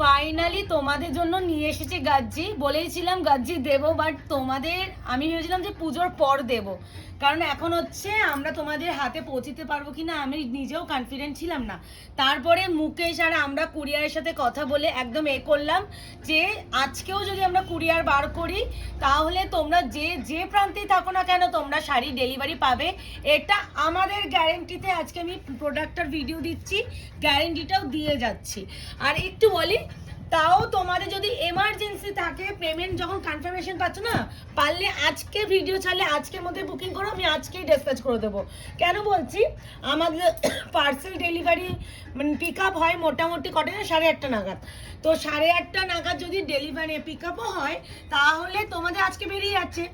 Finally তোমাদের জন্য নিয়ে এসেছি গাজ্জি। বলেইছিলাম, গাজ্জি, দেবো বাট তোমাদের, আমি ভেবেছিলাম যে পুজোর পর দেব। কারণ এখন হচ্ছে আমরা তোমাদের হাতে পৌঁছিতে পারব কি না আমি নিজেও কনফিডেন্ট ছিলাম না। তারপরে মুকেশ আর আমরা কুরিয়ারের সাথে কথা বলে একদম এ করলাম যে, আজকেও যদি আমরা কুরিয়ার বার করি, তাহলে তোমরা যে যে প্রান্তেই থাকো না কেন, তোমরা শাড়ি ডেলিভারি পাবে। এটা আমাদের গ্যারেন্টিতে আজকে আমি প্রোডাক্টটার ভিডিও দিচ্ছি গ্যারেন্টিটাও দিয়ে যাচ্ছি। আর একটু বলি তাও তোমাদের যদি এমার্জেন্সি থাকে পেমেন্ট যখন কনফার্মেশন পাচ্ছ না, পারলে আজকে ভিডিও ছাড়লে আজকের মধ্যে বুকিং করো, আমি আজকেই ডিসপ্যাচ করে দেবো। কেন বলছি? আমাদের পার্সেল ডেলিভারি মানে পিক আপ হয় মোটামুটি কটা না, সাড়ে আটটা নাগাদ। তো সাড়ে আটটা নাগাদ যদি ডেলিভারি পিক আপও হয়, তাহলে তোমাদের আজকে বেরিয়ে যাচ্ছে।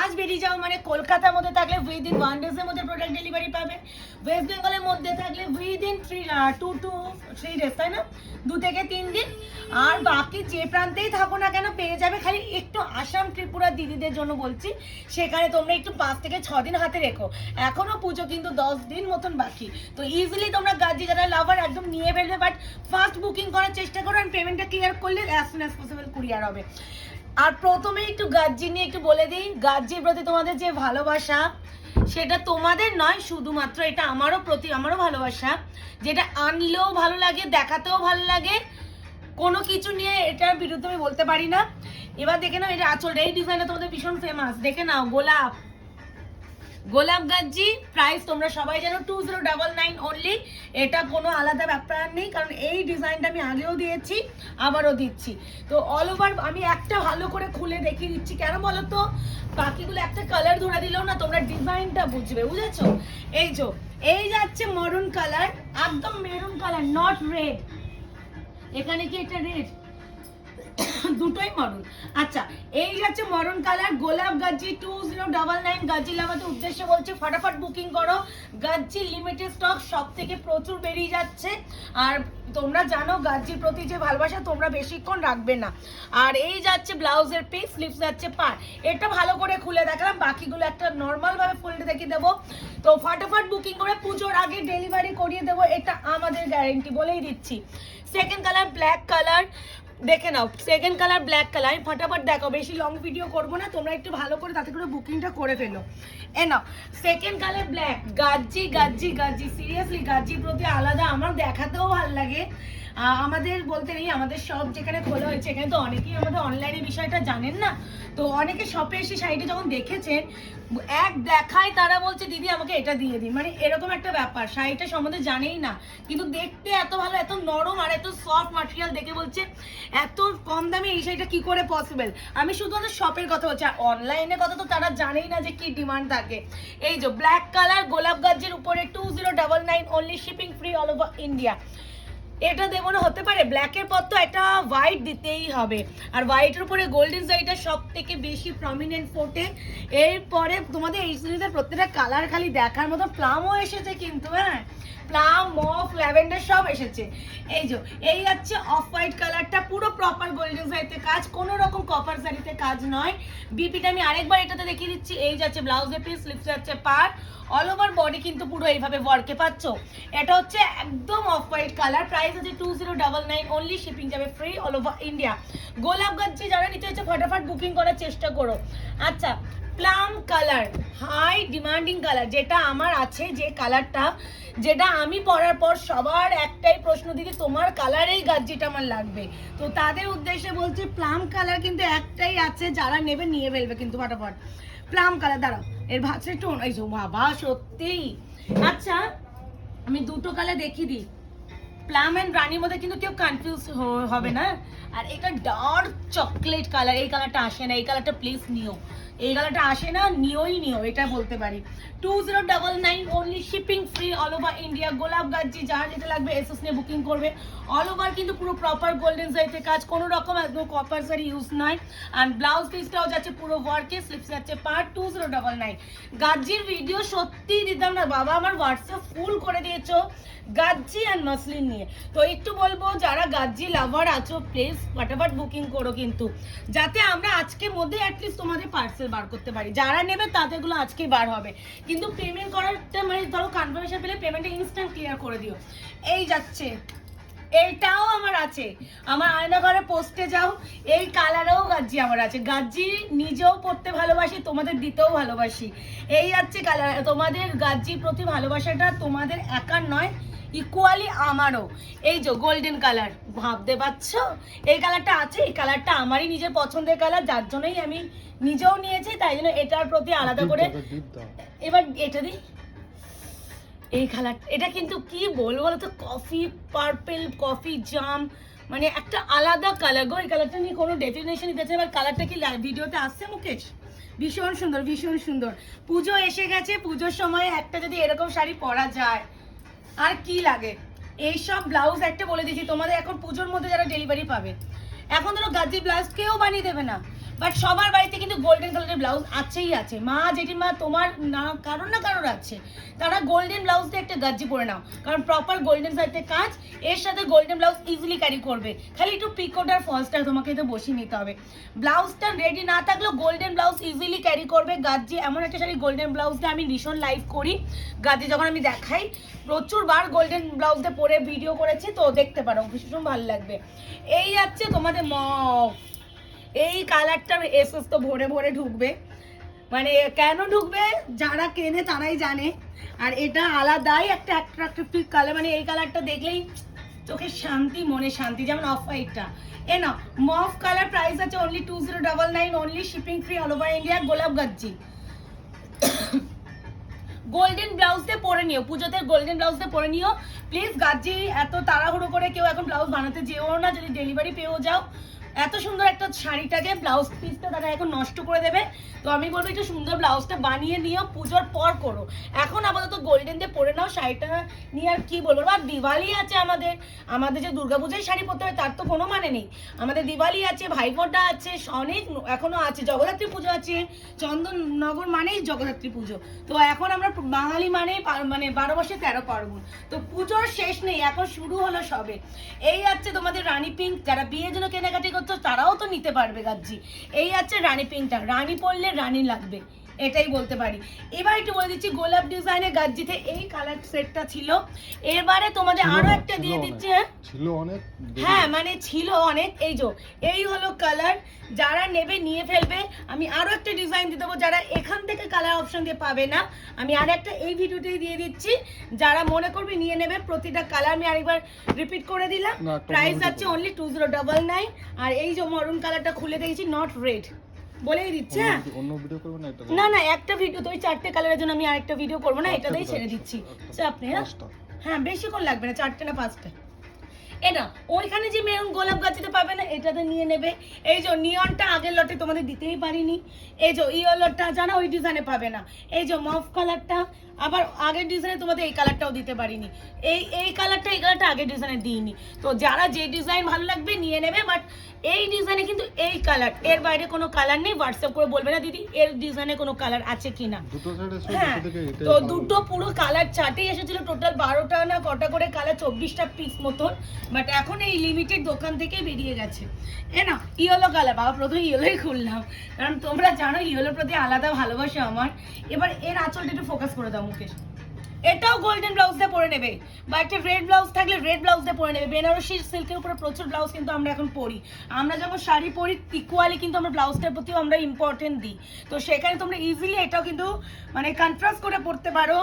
আজ বেরিয়ে যাও মানে কলকাতার মধ্যে থাকলে উইদিন ওয়ান ডেজের মধ্যে প্রোডাক্ট ডেলিভারি পাবে। ওয়েস্ট বেঙ্গলের মধ্যে থাকলে within three two two three days তাই না? দু থেকে তিন দিন। আর বাকি যে প্রান্তেই থাকো না কেন, পেয়ে যাবে খালি একটু আসাম ত্রিপুরা দিদিদের জন্য বলছি। সেখানে তোমরা একটু পাঁচ থেকে ছ দিন হাতে রেখো। এখনও পুজো কিন্তু দশ দিন মতন বাকি। তো ইজিলি তোমরা গাজি যারা লাভার একদম নিয়ে ফেলবে বাট ফার্স্ট বুকিং করার চেষ্টা করো আর পেমেন্টটা ক্লিয়ার করলে as soon as possible courier হবে। আর প্রথমে একটু গাজ্জি নিয়ে একটু বলে দিই গাজ্জির প্রতি তোমাদের যে ভালোবাসা, সেটা তোমাদের নয়, শুধুমাত্র এটা আমারও প্রতি, আমারও ভালোবাসা। যেটা আনলেও ভালো লাগে, দেখাতেও ভালো লাগে কোনো কিছু নিয়ে এটার বিরুদ্ধে আমি বলতে পারি না। এবার দেখে নাও এটা আচল এই ডিজাইনটা তোমাদের ভীষণ ফেমাস দেখে নাও, গোলাপ। গোলাপ গাজ্জি প্রাইস তোমরা সবাই জানো two zero double nine only এটা কোনো আলাদা ব্যাপার নেই, কারণ এই ডিজাইনটা আমি আগেও দিয়েছি, আবারও দিচ্ছি। তো অল ওভার আমি একটা ভালো করে খুলে দেখিয়ে দিচ্ছি। কেন বলো তো? বাকিগুলো একটা কালার ধরে দিলেও না তোমরা ডিজাইনটা বুঝবে, বুঝেছ? এই যে, এই যাচ্ছে মরুন কালার একদম মেরুন কালার নট রেড এখানে কি এটা রেড? দুটোই মরুন আচ্ছা এই যাচ্ছে মরণ কালার। গোলাপ gajji two zero double nine gajji লাভাতে উদ্দেশ্যে বলছে, ফটাফট বুকিং করো। গাজ্জি লিমিটেড স্টক সব থেকে প্রচুর বেরিয়ে যাচ্ছে। আর তোমরা জানো গাজ্জির প্রতি যে ভালোবাসা, তোমরা বেশিক্ষণ রাখবে না। আর এই যাচ্ছে ব্লাউজের পিস স্লিপস যাচ্ছে পার। এটা ভালো করে খুলে দেখালাম। বাকিগুলো একটা নর্মালভাবে ফুলটা দেখিয়ে দেবো। তো ফটাফট বুকিং করে পুজোর আগে ডেলিভারি করিয়ে দেবো। এটা আমাদের গ্যারেন্টি বলেই দিচ্ছি। সেকেন্ড কালার ব্ল্যাক কালার দেখে নাও সেকেন্ড কালার ব্ল্যাক কালার আমি ফটাফট দেখো বেশি লং ভিডিও করব না, তোমরা একটু ভালো করে তাতে করে বুকিংটা করে ফেলো। এ নাও second colour black gajji gajji gajji seriously গাজ্জির প্রতি আলাদা, আমার দেখাতেও ভালো লাগে। আমাদের বলতে নেই, আমাদের শপ যেখানে খোলা হয়েছে, এখানে তো অনেকেই আমাদের অনলাইনে বিষয়টা জানেন না। তো অনেকে শপে এসে শাড়িটা যখন দেখেছেন, এক দেখায় তারা বলছে, দিদি, আমাকে এটা দিয়ে দিন। মানে এরকম একটা ব্যাপার শাড়িটা সম্বন্ধে জানেই না। কিন্তু দেখতে এত ভালো, এত নরম আর এত সফট মাটেরিয়াল দেখে বলছে, এত কম দামে এই শাড়িটা কি করে পসিবল আমি শুধুমাত্র শপের কথা বলছি, আর অনলাইনে কথা তো তারা জানেই না যে কি ডিমান্ড থাকে। এই যে ব্ল্যাক কালার গোলাপ গাছের উপরে two zero double nine only shipping free all over India এটা দেবো না হতে পারে। ব্ল্যাকের পর তো একটা হোয়াইট দিতেই হবে। আর হোয়াইটের উপরে গোল্ডেন শাড়িটা সব থেকে বেশি প্রমিনেন্ট ফোটে। এরপরে তোমাদের এই সিরিজের প্রত্যেকটা কালার খালি দেখার মতো প্লামও এসেছে কিন্তু হ্যাঁ? প্লাম মফ ল্যাভেন্ডার সব এসেছে। এই যে, এই যাচ্ছে অফ হোয়াইট কালারটা পুরো প্রপার গোল্ডেন শাড়িতে কাজ, কোনো রকম কপার শাড়িতে কাজ নয়। বিপিটা আমি আরেকবার এটাতে দেখিয়ে দিচ্ছি। এই যাচ্ছে ব্লাউজের পিস স্লিপস যাচ্ছে পার। অল ওভার বডি কিন্তু পুরো এইভাবে ওয়ার্কে পাচ্ছ। এটা হচ্ছে একদম অফ হোয়াইট কালার প্রাইস আছে two zero double nine only shipping যাবে ফ্রি অল ওভার ইন্ডিয়া গোলাপ গাচ্ছি যারা নিতে হচ্ছে ফটাফট বুকিং করার চেষ্টা করো। আচ্ছা plum colour high demanding colour যেটা আমার আছে যে কালারটা যেটা আমি পরার পর সবার একটাই প্রশ্ন দিদি তোমার কালারেই গাজ্জিটা আমার লাগবে। তো তাদের উদ্দেশ্যে বলছি প্লাম কালার কিন্তু একটাই আছে, যারা নেবে নিয়ে ফেলবে কিন্তু ফটাফট। প্লাম কালার দাঁড়াও, এর ভাবছে একটু এই বাবা, সত্যি। আচ্ছা আমি দুটো কালার দেখিয়ে দিই। প্লাম অ্যান্ড রানির মধ্যে কিন্তু কেউ কনফিউজ হবে না। আর এটা ডার্ক চকলেট কালার এই কালারটা আসে না, এই কালারটা প্লিজ নিও। এই কালারটা আসে না, নিওই নিও, এটা বলতে পারি। Two zero double nine only shipping free all over India গোলাপ গাজ্জি যার যেটা লাগবে এসএস নিয়ে বুকিং করবে। অল ওভার কিন্তু পুরো প্রপার গোল্ডেন সাইজে কাজ, কোনো রকম একদম কপার সারি ইউজ নয় আর ব্লাউজ পিসটাও যাচ্ছে পুরো ওয়ার্কে স্লিপস যাচ্ছে part two zero double nine গাজ্জির video সত্যিই দিতাম না, বাবা আমার হোয়াটসঅ্যাপ ফুল করে দিয়েছ গাজ্জি অ্যান্ড মাসলিন নিয়ে। তো একটু বলব, যারা গাজ্জি লাভার আছো প্লিজ ফটাফট বুকিং করো কিন্তু। যাতে আমরা আজকের মধ্যে অ্যাটলিস্ট তোমাদের পার্সেল বার করতে পারি। যারা নেবে তাদেরগুলো আজকেই বার হবে। কিন্তু পেমেন্ট করারটা মানে ধরো কনফার্মেশন পেলে পেমেন্টটা ইনস্ট্যান্ট ক্লিয়ার করে দিও। এই যাচ্ছে। এইটাও আমার আছে। আমার আয়না ঘরে পোস্টে যাও। এই কালারেও গাজ্জি আমার আছে। গাজ্জি, নিজেও পড়তে ভালোবাসি, তোমাদের দিতেও ভালোবাসি। এই হচ্ছে কালার তোমাদের গাজ্জির প্রতি ভালোবাসাটা তোমাদের একার নয়। ইকুয়ালি আমারও। এই যে গোল্ডেন কালার ভাবতে পারছ? এই কালারটা আছে এই কালারটা আমারই নিজের পছন্দের কালার যার জন্যই আমি নিজেও নিয়েছি তাই জন্য এটার প্রতি আলাদা করে। এবার এটা দিই। এই কালার এটা কিন্তু কি বলব বলো তো? কফি পার্পেল কফি জাম মানে একটা আলাদা কালার গো। এই কালারটা নিয়ে কোনো ডেফিনেশন দিতেছে এবার কালারটা কি ভিডিওতে আসছে মুকেশ? ভীষণ সুন্দর ভীষণ সুন্দর। পুজো এসে গেছে পুজোর সময় একটা যদি এরকম শাড়ি পরা যায় আর কি লাগে? এইসব ব্লাউজ একটা বলে দিচ্ছি তোমাদের এখন পুজোর মধ্যে যারা ডেলিভারি পাবে। এখন ধরো গাজি ব্লাউজ কেউ বানিয়ে দেবে না। বাট সবার বাড়িতে কিন্তু গোল্ডেন কালারের ব্লাউজ আছেই আছে। মা, জেঠিমা, তোমার না, কারোর না কারোর আছে। তারা গোল্ডেন ব্লাউজ দিয়ে একটা গাজি পরে নাও। কারণ প্রপার গোল্ডেন সাইডে কাজ, এর সাথে গোল্ডেন ব্লাউজ ইজিলি ক্যারি করবে। খালি একটু পিকোট আর ফলসটা তোমাকে তো বসিয়ে নিতে হবে। ব্লাউজটা রেডি না থাকলেও গোল্ডেন ব্লাউজ ইজিলি ক্যারি করবে। গাজি এমন একটা শাড়ি গোল্ডেন ব্লাউজটা আমি ভীষণ লাইভ করি। গাজি যখন আমি দেখাই, প্রচুর বার গোল্ডেন ব্লাউজে পরে ভিডিও করেছি, তো দেখতে পারো, ভীষণ ভালো লাগবে। এই যাচ্ছে তোমাদের মফ এই কালারটা এসএস তো ভরে ভরে ঢুকবে। মানে কেন ঢুকবে? যারা কেনে তারাই জানে। আর এটা আলাদাই একটা অ্যাট্রাক্টিভ কালার মানে এই কালারটা দেখলেই চোখের শান্তি মনে শান্তি, যেমন অফ হোয়াইটটা এ না, মফ কালার প্রাইস আছে only two zero double nine only shipping free all over India গোলাপ গাজ্জি। গোল্ডেন ব্লাউজ দিয়ে পরে নিও, পুজোতে গোল্ডেন ব্লাউজ দিয়ে পরে নিও। প্লিজ গাজ্জি, এত তাড়াহুড়ো করে কেউ এখন ব্লাউজ বানাতে যেও না, যদি ডেলিভারি পেয়েও যাও। এত সুন্দর একটা শাড়িটাকে ব্লাউজ পিসটা তারা এখন নষ্ট করে দেবে। তো আমি বলব একটু সুন্দর ব্লাউজটা বানিয়ে নিও, পুজোর পর করো। এখন আপাতত গোল্ডেন দিয়ে পরে নাও, শাড়িটা নিয়ে আর কি বলব? আর দিওয়ালি আছে আমাদের। আমাদের যে দুর্গাপূজায় শাড়ি পরতে হবে তার তো কোনো মানে নেই। আমাদের দিওয়ালি আছে, ভাইফোঁটা আছে, অনেক এখনও আছে। জগদ্ধাত্রী পুজো আছে, চন্দননগর মানেই জগদ্ধাত্রী পুজো। তো এখন আমরা বাঙালি মানেই মানে বারো মাসে তেরো পার্বণ। তো পুজোর শেষ নেই, এখন শুরু হলো সবে। এই আছে তোমাদের রানী পিঙ্ক যারা বিয়ের জন্য কেনাকাটি করছ তারাও তো নিতে পারবে গাজ্জি। এই আছে রানী পিঙ্কটা। রানী পরলে রানী লাগবে। এটাই বলতে পারি। এবার একটু বলে দিচ্ছি গোলাপ ডিজাইনের গাজ্জিতে এই কালার সেটটা ছিল। এবারে তোমাদের আরও একটা দিয়ে। দিচ্ছি হ্যাঁ? ছিল অনেক হ্যাঁ মানে ছিল অনেক। এই যে এই হলো কালার যারা নেবে নিয়ে ফেলবে। আমি আরও একটা ডিজাইন দিয়ে দেবো। যারা এখান থেকে কালার অপশন দিয়ে পাবে না আমি আর একটা এই ভিডিওতেই দিয়ে দিচ্ছি। যারা মনে করবে নিয়ে নেবে প্রতিটা কালার আমি আরেকবার রিপিট করে দিলাম। প্রাইস আছে only two zero double nine আর এই যে মরুন কালারটা খুলে দিয়েছি নট রেড বলেই দিচ্ছি। হ্যাঁ অন্য ভিডিও করব না এটা না না একটা ভিডিও তো ওই চারটে কালারের জন্য আমি আরেকটা ভিডিও করব না এটাতেই ছেড়ে দিচ্ছি। চাপ নেই হ্যাঁ। হ্যাঁ বেশিক্ষণ লাগবে না চারটে না পাঁচটা। এটা ওইখানে যে মেরুন গোলাপ গাছটা পাবে না এটাতে নিয়ে নেবে। এই যে নিয়নটা আগের লটে তোমাদের দিতেই পারিনি। এই যে ইয়েলোটা জানা ওই ডিজাইনে পাবে না। এই যে মফ কালারটা আবার আগের ডিজাইনে তোমাদের এই কালারটাও দিতে পারিনি। এই এই কালারটা এই কালারটা আগের ডিজাইনে দিইনি। তো যারা যে ডিজাইন ভালো লাগবে নিয়ে নেবে বাট এই ডিজাইনে কিন্তু এই কালারের বাইরে কোনো কালার নেই। হোয়াটসঅ্যাপ করে বলবে না দিদি এর ডিজাইনে কোনো কালার আছে কি না হ্যাঁ তো দুটো পুরো কালার চার্টেই এসেছিল। টোটাল বারোটা না কটা করে কালার চব্বিশটা পিস মতন। বাট এখন এই লিমিটেড দোকান থেকে বেরিয়ে গেছে। এ না ইয়েলো কালার বাবা প্রথমে ইয়েলোই খুললাম। কারণ তোমরা জানো ইয়েলোর প্রতি আলাদা ভালোবাসা আমার। এবার এর আঁচলটা একটু ফোকাস করে দাও। মুকেশ। এটাও গোল্ডেন ব্লাউজ দিয়ে পরে নেবে। বা একটা রেড ব্লাউজ থাকলে রেড ব্লাউজ দিয়ে পরে নেবে। বেনারসি সিল্কের উপরে প্রচুর ব্লাউজ কিন্তু আমরা এখন পরি। আমরা যখন শাড়ি পরি ইকুয়ালি কিন্তু আমরা ব্লাউজটার প্রতিও আমরা ইম্পর্টেন্ট দিই। তো সেখানে তোমরা ইজিলি এটাও কিন্তু মানে কন্ট্রাস্ট করে পরতে পারো।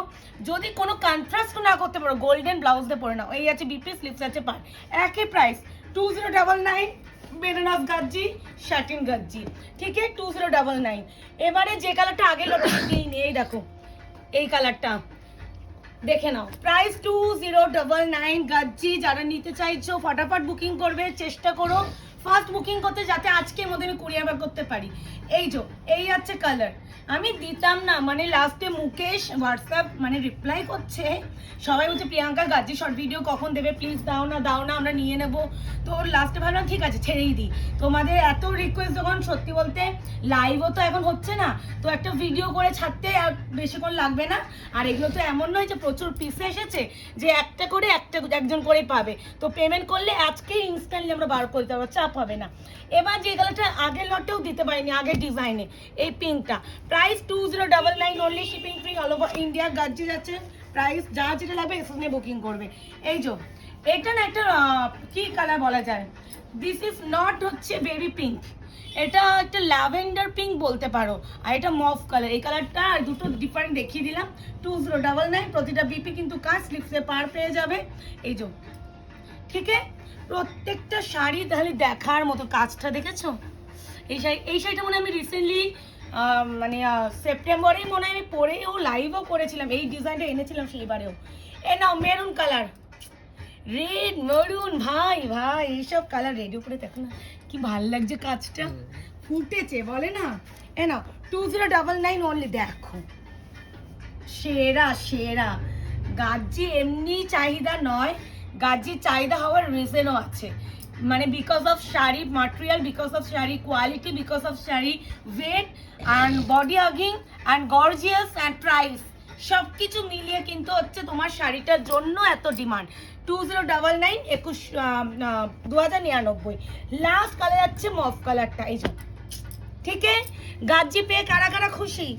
যদি কোনো কন্ট্রাস্ট না করতে পারো গোল্ডেন ব্লাউজ দিয়ে পরে নাও। এই আছে বিপি স্লিপস আছে পার। একই price two zero double nine Banaras gajji satin gajji ঠিক আছে টু জিরো ডাবল নাইন এবারে যে কালারটা আগে লটে দিইনি এই দেখো। এই কালারটা। দেখে নাও। Price two zero double nine gajji, যারা নিতে চাইছো, ফটাফট বুকিং করবে, চেষ্টা করো। ফার্স্ট বুকিং করতে যাতে আজকে মধ্যে আমি করতে পারি। এই যো এই আছে কালার আমি দিতাম না মানে লাস্টে মুকেশ হোয়াটসঅ্যাপ মানে রিপ্লাই করছে, সবাই বলছে, প্রিয়াঙ্কা গাজ্জি শর্ট ভিডিও কখন দেবে? প্লিজ দাও না দাও না, আমরা নিয়ে নেব। তো লাস্টে ভাবলাম, ঠিক আছে, ছেড়েই দিই। তোমাদের এত রিকোয়েস্ট যখন সত্যি বলতে লাইভও তো এখন হচ্ছে না, তো একটা ভিডিও করে ছাড়তে আর বেশিক্ষণ লাগবে না। আর এগুলো তো এমন নয় যে প্রচুর পিসে এসেছে, যে একটা করে একটা একজন করেই পাবে। তো পেমেন্ট করলে আজকে ইনস্ট্যান্টলি আমরা বার করে পারব, চাপ হবে না। এবার যে কালারটা আগের লটেও দিতে পারিনি, আগের ডিজাইনে এই পিঙ্কটা price two zero double nine only shipping free all over India gajji যাচ্ছে। প্রাইস যা যেটা লাগবে এসে নিয়ে বুকিং করবে। এই যো, এটা না একটা কি কালার বলা যায়? দিস ইজ নট হচ্ছে বেবি পিঙ্ক এটা একটা ল্যাভেন্ডার পিঙ্ক বলতে পারো। আর এটা মফ কালার এই কালারটা আর দুটো ডিফারেন্ট দেখিয়ে দিলাম। টু জিরো ডাবল নাইন প্রতিটা বিপি কিন্তু কাজ স্লিপসে পার পেয়ে যাবে। এই যে, ঠিক প্রত্যেকটা শাড়ি তাহলে দেখার মতো কাজটা দেখেছ? এই শাড়ি এই শাড়িটা মনে আমি রিসেন্টলি মানে সেপ্টেম্বরেই মনে হয় আমি পরেও লাইভও করেছিলাম। এই ডিজাইনটা এনেছিলাম সেইবারেও। এ নাও মেরুন কালার রেড মেরুন ভাই ভাই এইসব কালার রেড উপরে দেখো না কি ভালো লাগছে কাজটা। ফুটেছে বলে না? এ নাও two zero double nine only দেখো। সেরা সেরা। গাজ্জি এমনি চাহিদা নয় গাজ্জির চাহিদা হওয়ার রিজনও আছে। মানে because of sari material because of sari quality because of sari weight and body hugging and gorgeous and price সব কিছু মিলিয়ে কিন্তু হচ্ছে তোমার শাড়িটার জন্য এত demand two zero double nine একুশ দু হাজার নিরানব্বই। লাস্ট কালার যাচ্ছে মফ কালারটা এই যে। ঠিক আছে পেয়ে কারা কারা খুশি?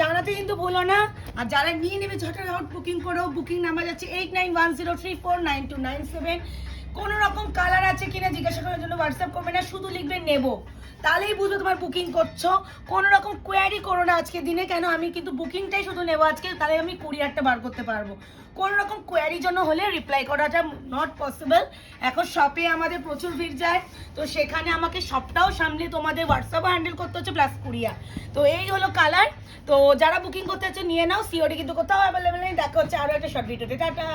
জানাতে কিন্তু ভুলো না। আর যারা নিয়ে নেবে ঝটঝট বুকিং করো বুকিং নাম্বার যাচ্ছে eight nine one zero three four nine two nine seven কোনো রকম কালার আছে কিনা জিজ্ঞাসা করার জন্য হোয়াটসঅ্যাপ করবে না, শুধু লিখবে নেব। তাহলেই বুঝবে তোমার বুকিং করছ। কোনো রকম কোয়ারি করো না আজকের দিনে, কেন আমি কিন্তু বুকিংটাই শুধু নেব আজকে, তাহলে আমি কুরিয়ারটা বার করতে পারব। কোনো রকম কোয়ারির জন্য হলে রিপ্লাই করাটা নট পসিবল এখন শপে আমাদের প্রচুর ভিড় যায়, তো সেখানে আমাকে সবটাও সামলে তোমাদের হোয়াটসঅ্যাপে হ্যান্ডেল করতে হচ্ছে প্লাস কুরিয়ার তো এই হলো কালার তো যারা বুকিং করতে হচ্ছে নিয়ে নাও সিওডি কিন্তু কোথাও অ্যাভেলেবেল নেই। দেখা হচ্ছে আরও একটা শর্ট ভিডিওতে টাটা!